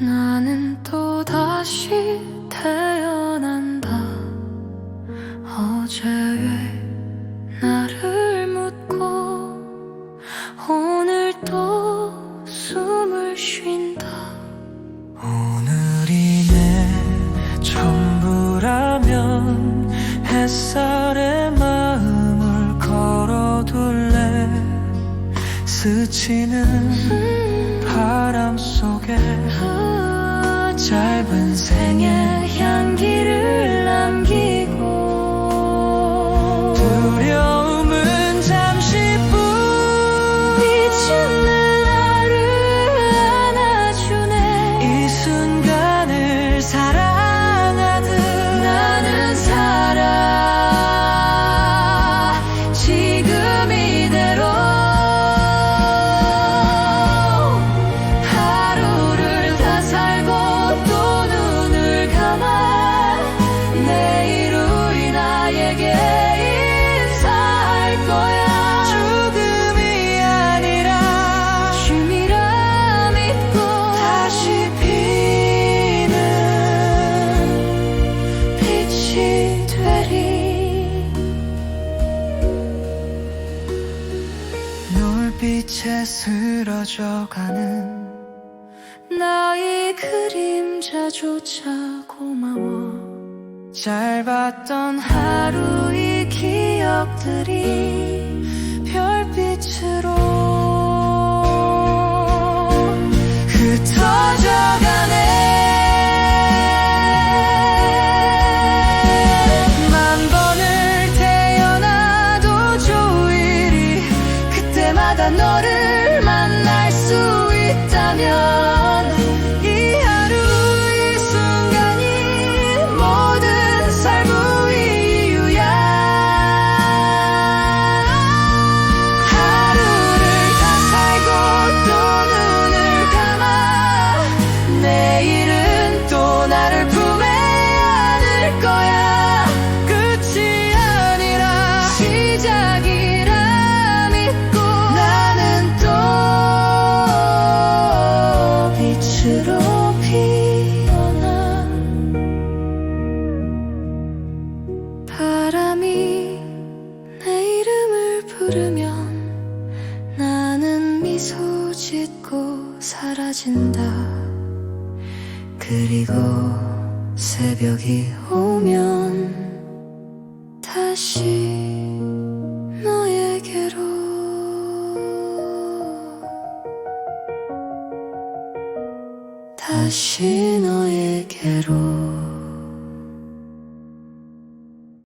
나는 또 다시 태어난다. 어제의 나를 묻고 오늘 또 숨을 쉰다. 오늘이 내 전부라면 햇살에 마음을 걸어둘래? 스치는 음. 바람 속에. 아, 짧은 생의 향 빛에 쓰러져가는 나의 그림자조차 고마워. 짧았던 하루의 기억들이 그 소 짓고 사라진다. 그리고 새벽이 오면 다시 너에게로. 다시 너에게로